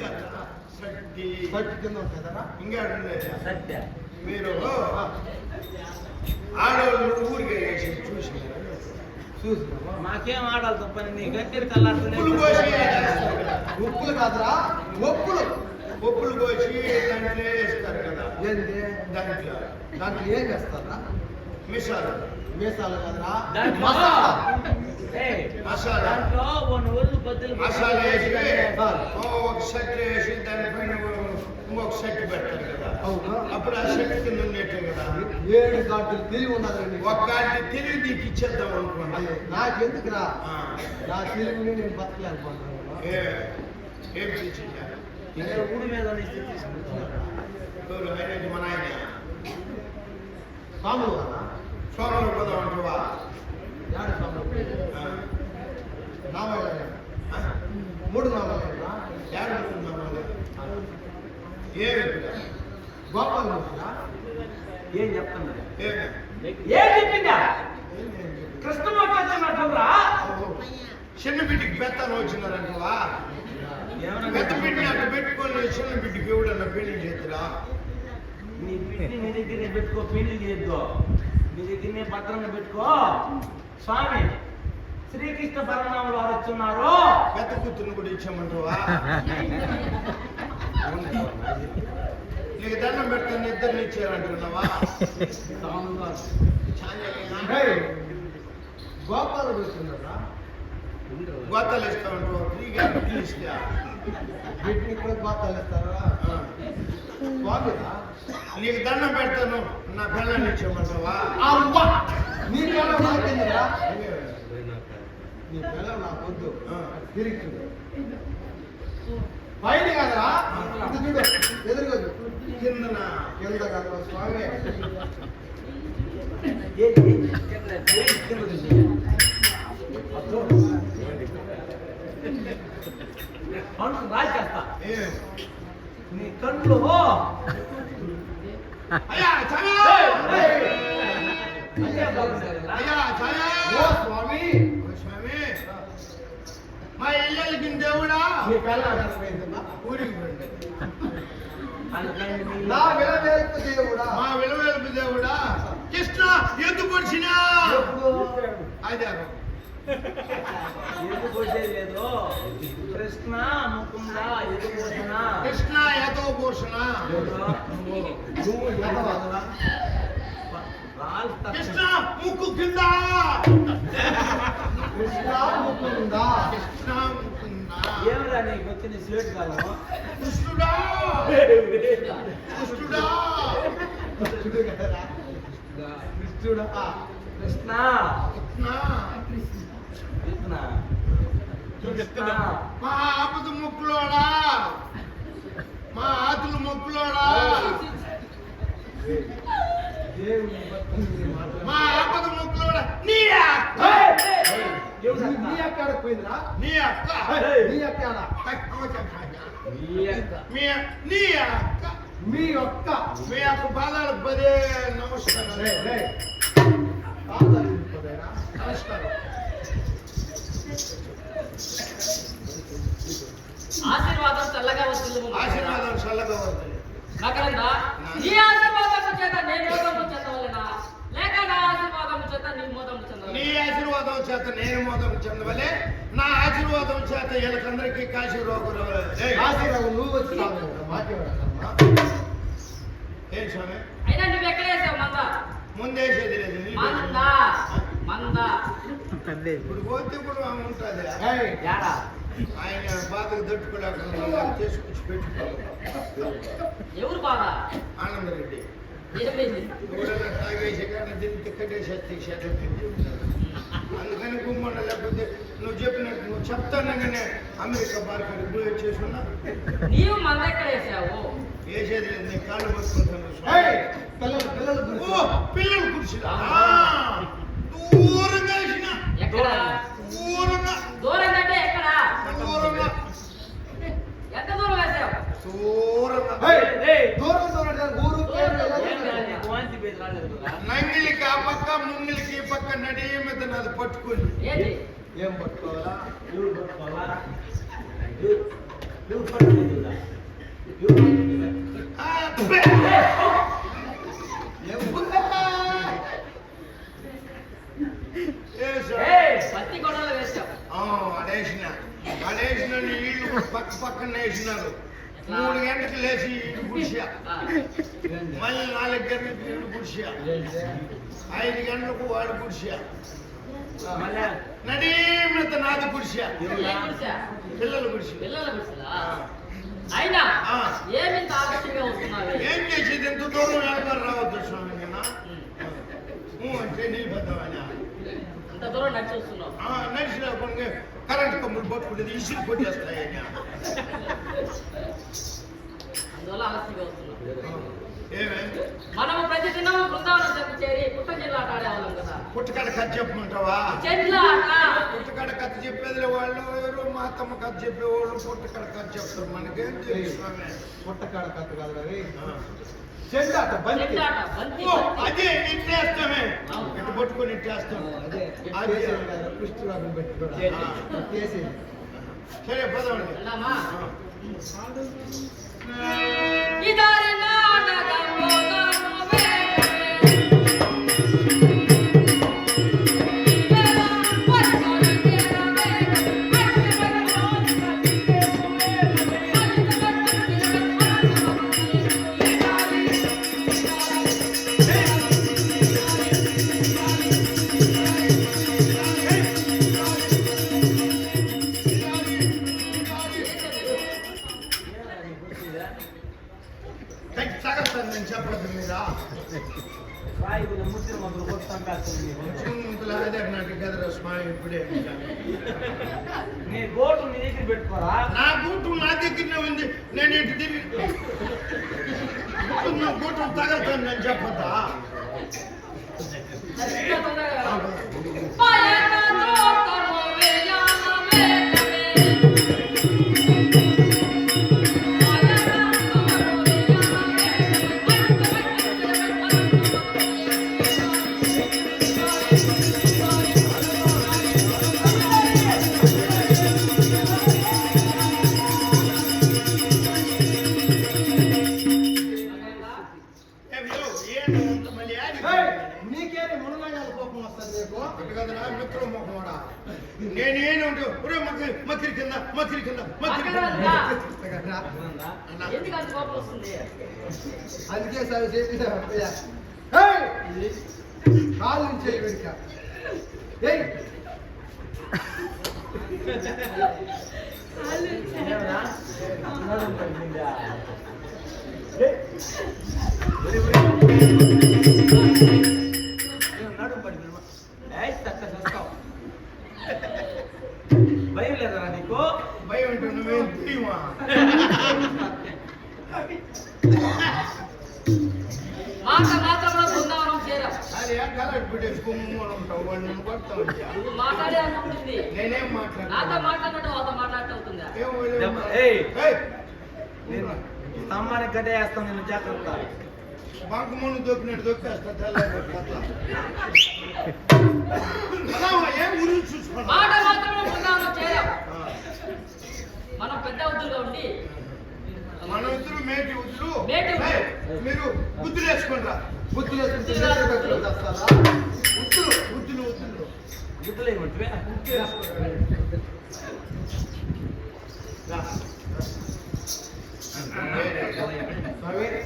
సట్టి సట్టి కింద ఉంటుంది మీరు ఆడవాళ్ళు ఊరికి చూసి మాకేం ఆడాలి తప్పని నీ గట్టి కల్లాడుతుంది ఉప్పులు కాదురా ఒప్పులు. ఒప్పులు పోసి దాంట్లో వేస్తారు కదా. దాంట్లో. దాంట్లో ఏం చేస్తారా మిసాలు మీసాలు కాదురా. దాంట్లో ఒళ్ళు బద్దలు మసాలా. వేసి ఒక సెట్ వేసి దానిపైన ఇంకొక సెట్ పెడతారు కదా. అవునా? అప్పుడు ఆ సెట్ కింద కదా. ఏడు గాడ్లు తిరిగి ఉన్నదండి ఒక్కటి తిరిగి నీకు ఇచ్చేద్దాం అనుకున్నాను. నాకెందుకురా? ఆ. నా తిరుగుని నేను బతకలేకపోతున్నాను ఏ ఇంకా ఊరి మీద ఆయన మన ఆయన స్వాములు అనుకుందాం వాళ్ళు? ఏమి ఇప్పుడు? గోపాల్ మనుషులా ఏం చెప్తున్నారు? ఏమి? ఏం చెప్పిందా? కృష్ణమాచార్య చిన్న బిడ్డకి పెత్తనం వచ్చినారంటవా పెద్ద బిడ్డని అట్లా పెట్టుకొని చిన్న బిడ్డకి ఎవడన్నా పెళ్ళి చేతురా? నీ బిడ్డని నీ దగ్గరనే పెట్టుకో పెళ్ళి చేయొద్దు నీ దగ్గరనే భద్రంగా పెట్టుకో. స్వామి శ్రీకృష్ణ పరమాణంలో వారు వచ్చున్నారు. పెద్ద కూతురుని కూడా ఇచ్చామంటావా నీకు దండం పెడతాను ఇద్దరిని ఇచ్చారంటున్నావా గోపాలు వస్తున్నారా గోతాలు ఇస్తామంటావా? ఫ్రీగా ఇస్తా. వీటిని కూడా గోపాలు ఇస్తారా? ఆ. నీకు దండం పెడతాను. నా పిల్లల్ని ఇచ్చామంటావా అమ్మా నీ పిల్లలు నాకెందుకురా నీ పిల్లలు నాకు వద్దు. తిరిగి పైన కాదురా చూడు ఎదురుగా కిందన కింద కాదు స్వామి. రాజేస్తా నీ కళ్ళు మా ఇళ్ళకి దేవుడా ఊరికి నా విలవేల్పు దేవుడా. మా విలువెలుపు దేవుడా కృష్ణ ఎద్దు పొడిచినా అదే లేదు కృష్ణ ముకుంద ఎదురు పోసిన కృష్ణ ఎతో భూషణ కృష్ణ ముక్కు కింద. కృష్ణ ముకుందా కృష్ణ ముకుంద ఏమిరా నీకు వచ్చిన స్వీట్ కాలం? కృష్ణుడా. కృష్ణుడా. కృష్ణుడు. కృష్ణుడా. కృష్ణ కృష్ణ కృష్ణ మా ఆపద ముక్కులోడా? మా ఆతుల ముక్కులోడా. మా ఆపద ముక్కులోడా? నీ అక్క! నీ- నీ అక్కడ పోయిందిరా? నీ అక్క! నీ అక్కడ మీ నీ అక్క. మీ ఒక్క. మీ అక్క పాదాలకు పదే నమస్కారం? నమస్కారం. ఆశీర్వాదం చల్లగా వస్తుంది. ఆశీర్వాదం చల్లగా వస్తుంది. నీ ఆశీర్వాదం చేత నేను మోదము చెందవలెనా లేక నా ఆశీర్వాదం చేత నీ మోదము నీ చెందవలెనా ఆశీర్వాదం చేత నేను మోదం చెందవలే నా ఆశీర్వాదం చేత వీళ్ళకందరికీ కాశీ రోగులు ఆశీర్వాదం నువ్వు వచ్చి తాగు. మాకేమన్నా? ఏం స్వామి? అయినా నువ్వు ఎక్కడ వేసావు మంద? ముందేసేది లేదు నీ మంద. మంద ఇప్పుడు పోతే కూడా ఉంటుంది. ఆయన బాధకు తట్టుకోలేకుండా తీసుకొచ్చి పెట్టుకోవాలి. ఎవరు బాధ? ఆనందరెడ్డి. అందుకని గుమ్మడ లేకపోతే నువ్వు చెప్పినట్టు నువ్వు చెప్తానగానే అమెరికా బార్కర్ ఇప్పుడు చేసుకున్నా? నీవు మంద ఎక్కడ వేసావు? వేసేది లేదు నీ కాళ్ళు పట్టుకుంటాను పిల్లలు పిల్లలు పిల్లలు కుర్చీలా? ఎక్కడ? దూరం అంటే ఎంత దూరం వేసావు ఊరు నంగిలికి ఆ పక్క ముంగిలికి పక్క నడి మీద నాది పట్టుకుని ఏంటి? ఏం పట్టుకోవాలా? ఎవరు పట్టుకోవాలా? నాలుగు గంటలకు ఇటు గుడిసా ఏంటి? ఐదు గంటలకు వాడు గుడిసా మళ్ళా నడీమిత నాది గుడిసా ఏం గుడిసా? పిల్లలు గుడిసా పిల్లల గుడిసెలా? అయినా ఆ. ఏమి ఇంత ఆలస్యంగా వస్తున్నావే ఏం చేసేది ఎంత దూరం వ్యాపారం రావద్దు స్వామి కన్నా ఉమ్. ఊ అంటే నిలబద్దామని అంత దూరం నడిచి వస్తున్నావు నడిచిన కొన్ని కరెంట్ కమ్ములు పట్టుకుంటుంది ఇసులు కొట్టేస్తాయని అందువల్ల ఆలస్యంగా వస్తున్నావు ఏమే మనము ప్రతి దినము బృందావనం చెప్పి చేరి పుట్ట జిల్లా ఆడేవాళ్ళం కదా. పుట్టకాడ కథ చెప్పమంటావా చెట్ల ఆట. పుట్టకాడ కథ చెప్పేది వాళ్ళు ఎవరు? మా అత్తమ్మ కథ చెప్పేవాళ్ళు పుట్టకాడ కథ చెప్తారు. మనకేం తెలుసు? పుట్టకాడ కథ కాదు బంతి. అదే ఇట్టేస్తామే ఇటు పట్టుకొని ఇట్టేస్తాం అదే సరే పదవండి. ఇదారి నాకు గదర స్వామి ఇప్పుడే నీ గోటు నీ దగ్గర పెట్టుకోరా? నా గూటు నా దగ్గరనే ఉంది. నేను ఇటు తిరిగి నా గూటు తగలుతాను నేను చెప్పద్దా? నేనేను ఉంటే, మక్కిరి కింద మక్కిరి కింద వస్తుంది? అందుకే సార్ చేసిన కాలు నుంచి వెనుక ఏయ్! మాట మాత్రంలో బృందావనం చేరాం అది మాట్లాడే నాతో అవుతుందా ఏయ్. ఏయ్, నేను గడ్డ వేస్తాను నేను జాగ్రత్త. బంకు మున్ను దొక్కినట్టు దొక్కేస్తా ఏం గురించి చూసుకున్నా మాట మాత్రమే బృందావనం చేరాం మనం పెద్ద వద్దులుగా ఉండి మన ఇద్దరు మేటి ఉద్దులు. మేటి ఉద్దులు. మీరు బుద్ధులు వేసుకుంటే నెత్తి పెట్టుకొని వస్తారా ఉద్దులు ఉద్దులు ఉద్దులు. గుర్తులు ఏమంటే స్వామి, ఎవరు